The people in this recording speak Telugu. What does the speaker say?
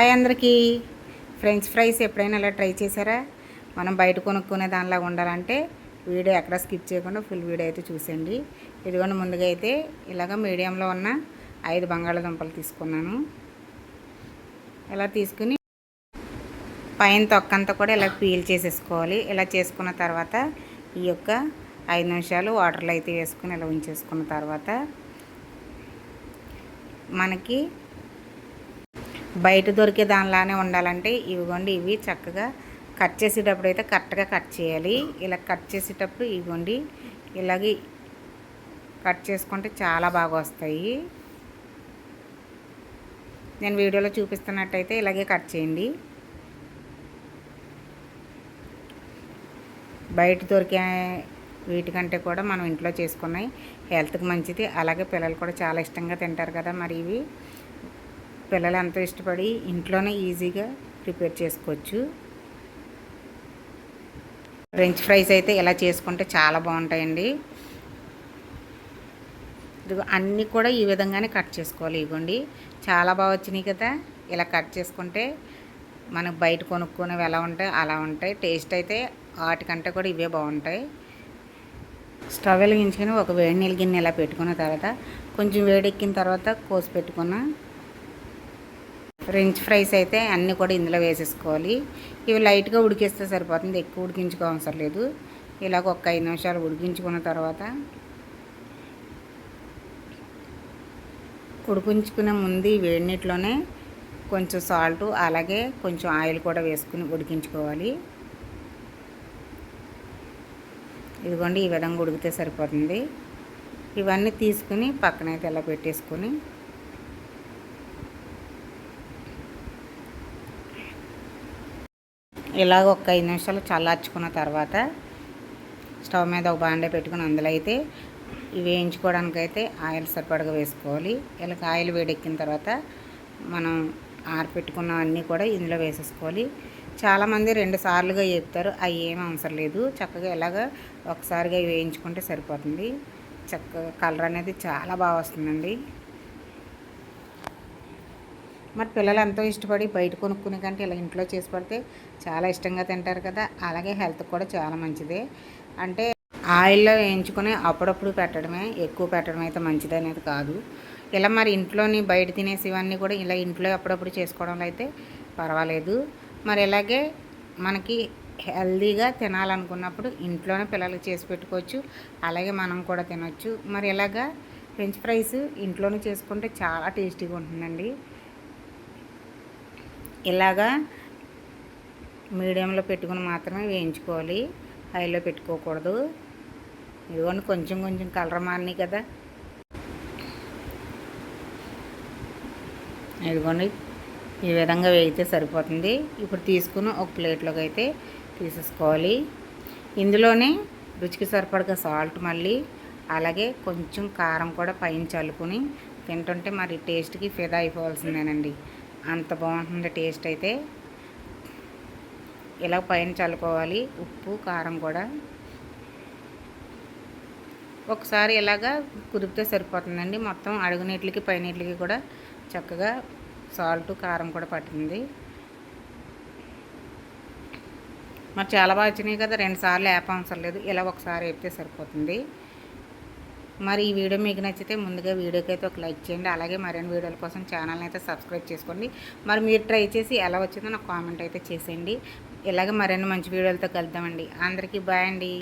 హాయ్ అందరికీ. ఫ్రెంచ్ ఫ్రైస్ ఎప్పుడైనా ఇలా ట్రై చేశారా? మనం బయట కొనుక్కునే దానిలాగా ఉండాలంటే వీడియో ఎక్కడ స్కిప్ చేయకుండా ఫుల్ వీడియో అయితే చూసేయండి. ఇదిగోండి ముందుగా అయితే ఇలాగ మీడియంలో ఉన్న ఐదు బంగాళదుంపలు తీసుకున్నాను. ఇలా తీసుకుని పైన తొక్కంతా కూడా ఇలా పీల్ చేసేసుకోవాలి. ఇలా చేసుకున్న తర్వాత ఈ యొక్క ఐదు నిమిషాలు వాటర్లో అయితే వేసుకుని ఇలా ఉంచేసుకున్న తర్వాత మనకి బయట దొరికే దానిలానే ఉండాలంటే ఇవిగోండి ఇవి చక్కగా కట్ చేసేటప్పుడు అయితే కరెక్ట్గా కట్ చేయాలి. ఇలా కట్ చేసేటప్పుడు ఇవ్వండి. ఇలాగే కట్ చేసుకుంటే చాలా బాగా వస్తాయి. నేను వీడియోలో చూపిస్తున్నట్టయితే ఇలాగే కట్ చేయండి. బయట దొరికే వీటికంటే కూడా మనం ఇంట్లో చేసుకున్నాయి హెల్త్కి మంచిది. అలాగే పిల్లలు కూడా చాలా ఇష్టంగా తింటారు కదా మరి ఇవి. పిల్లలు ఎంతో ఇష్టపడి ఇంట్లోనే ఈజీగా ప్రిపేర్ చేసుకోవచ్చు. ఫ్రెంచ్ ఫ్రైస్ అయితే ఇలా చేసుకుంటే చాలా బాగుంటాయండి. అన్నీ కూడా ఈ విధంగానే కట్ చేసుకోవాలి. ఇవ్వండి. చాలా బాగా వచ్చినాయి కదా. ఇలా కట్ చేసుకుంటే మనకు బయట కొనుక్కునేవి ఎలా ఉంటాయి అలా ఉంటాయి. టేస్ట్ అయితే వాటికంటే కూడా ఇవే బాగుంటాయి. స్టవ్ వెలిగించుకొని ఒక వేడి నీళ్ళ గిన్నె ఇలా పెట్టుకున్న తర్వాత కొంచెం వేడెక్కిన తర్వాత కోసి పెట్టుకున్న ఫ్రెంచ్ ఫ్రైస్ అయితే అన్నీ కూడా ఇందులో వేసేసుకోవాలి. ఇవి లైట్గా ఉడికిస్తే సరిపోతుంది. ఎక్కువ ఉడికించుకోవసరం లేదు. ఇలాగ ఒక ఐదు నిమిషాలు ఉడికించుకున్న తర్వాత ఉడికించుకునే ముందు వేడి నీటిలోనే కొంచెం సాల్ట్ అలాగే కొంచెం ఆయిల్ కూడా వేసుకుని ఉడికించుకోవాలి. ఇదిగోండి ఈ విధంగా ఉడికితే సరిపోతుంది. ఇవన్నీ తీసుకుని పక్కనైతే ఇలా పెట్టేసుకొని ఇలాగ ఒక ఐదు నిమిషాలు చల్లార్చుకున్న తర్వాత స్టవ్ మీద ఒక బాండే పెట్టుకుని అందులో అయితే ఇవి వేయించుకోవడానికి అయితే ఆయిల్ సరిపడగా వేసుకోవాలి. ఇలా ఆయిల్ వేడెక్కిన తర్వాత మనం ఆరపెట్టుకున్న అన్నీ కూడా ఇందులో వేసేసుకోవాలి. చాలామంది రెండు సార్లుగా చెప్తారు అవి ఏమీ అవసరం లేదు. చక్కగా ఇలాగ ఒకసారిగా వేయించుకుంటే సరిపోతుంది. చక్కగా కలర్ అనేది చాలా బాగా వస్తుందండి. మరి పిల్లలు ఎంతో ఇష్టపడి బయట కొనుక్కునే కంటే ఇలా ఇంట్లో చేసి పడితే చాలా ఇష్టంగా తింటారు కదా. అలాగే హెల్త్ కూడా చాలా మంచిదే. అంటే ఆయిల్లో వేయించుకొని అప్పుడప్పుడు పెట్టడమే ఎక్కువ పెట్టడం అయితే మంచిది అనేది కాదు. ఇలా మరి ఇంట్లోని బయట తినేసి ఇవన్నీ కూడా ఇలా ఇంట్లో అప్పుడప్పుడు చేసుకోవడంలో అయితే పర్వాలేదు. మరి ఇలాగే మనకి హెల్దీగా తినాలనుకున్నప్పుడు ఇంట్లోనే పిల్లలకి చేసి పెట్టుకోవచ్చు. అలాగే మనం కూడా తినొచ్చు. మరి ఇలాగా ఫ్రెంచ్ ఫ్రైస్ ఇంట్లోనే చేసుకుంటే చాలా టేస్టీగా ఉంటుందండి. ఇలాగా మీడియంలో పెట్టుకుని మాత్రమే వేయించుకోవాలి. హైలో పెట్టుకోకూడదు. ఇదిగోండి కొంచెం కొంచెం కలర్ మారినాయి కదా. ఇదిగోండి ఈ విధంగా వేయితే సరిపోతుంది. ఇప్పుడు తీసుకుని ఒక ప్లేట్లోకి అయితే తీసేసుకోవాలి. ఇందులోనే రుచికి సరిపడగా సాల్ట్ మళ్ళీ అలాగే కొంచెం కారం కూడా పైన చల్లుకుని తింటుంటే మరి టేస్ట్కి ఫిదా అయిపోవాల్సిందేనండి. అంత బాగుంటుంది టేస్ట్ అయితే. ఇలా పైన చల్లుకోవాలి. ఉప్పు కారం కూడా. ఒకసారి ఇలాగా కుదిపితే సరిపోతుందండి. మొత్తం అడుగునీటికి పైనీటికి కూడా చక్కగా సాల్ట్ కారం కూడా పట్టింది. మరి చాలా బాగా వచ్చినాయి కదా. రెండుసార్లు వేప అవసరం లేదు. ఇలా ఒకసారి వేపితే సరిపోతుంది. మరి ఈ వీడియో మీకు నచ్చితే ముందుగా వీడియోకి అయితే ఒక లైక్ చేయండి. అలాగే మరిన్ని వీడియోల కోసం ఛానల్ని అయితే సబ్స్క్రైబ్ చేసుకోండి. మరి మీరు ట్రై చేసి ఎలా వచ్చిందో నాకు కామెంట్ అయితే చేసేయండి. ఇలాగే మరిన్ని మంచి వీడియోలతో కలుద్దామండి. అందరికీ బాయ్ అండి.